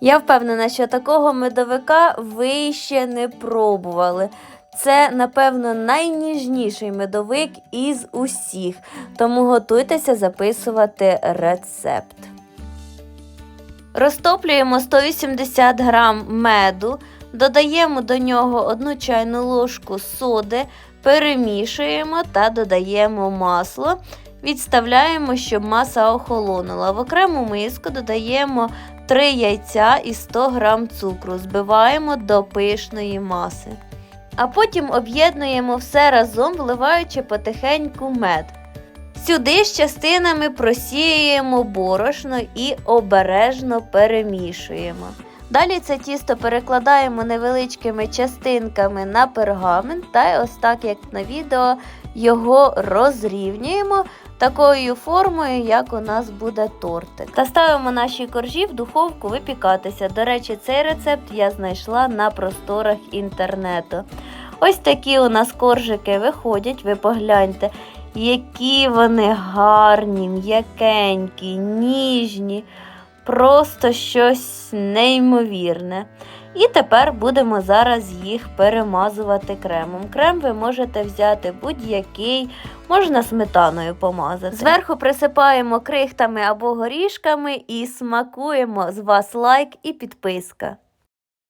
Я впевнена, що такого медовика ви ще не пробували. Це, напевно, найніжніший медовик із усіх, тому готуйтеся записувати рецепт. Розтоплюємо 180 грам меду, додаємо до нього 1 чайну ложку соди, перемішуємо та додаємо масло. Відставляємо, щоб маса охолонула. В окрему миску додаємо 3 яйця і 100 грам цукру, збиваємо до пишної маси. А потім об'єднуємо все разом, вливаючи потихеньку мед. Сюди з частинами просіюємо борошно і обережно перемішуємо. Далі це тісто перекладаємо невеличкими частинками на пергамент та ось так, як на відео, його розрівнюємо такою формою, як у нас буде тортик. Та ставимо наші коржі в духовку випікатися. До речі, цей рецепт я знайшла на просторах інтернету. Ось такі у нас коржики виходять, ви погляньте, які вони гарні, м'якенькі, ніжні, просто щось неймовірне. І тепер будемо зараз їх перемазувати кремом. Крем ви можете взяти будь-який, можна сметаною помазати. Зверху присипаємо крихтами або горішками і смакуємо. З вас лайк і підписка.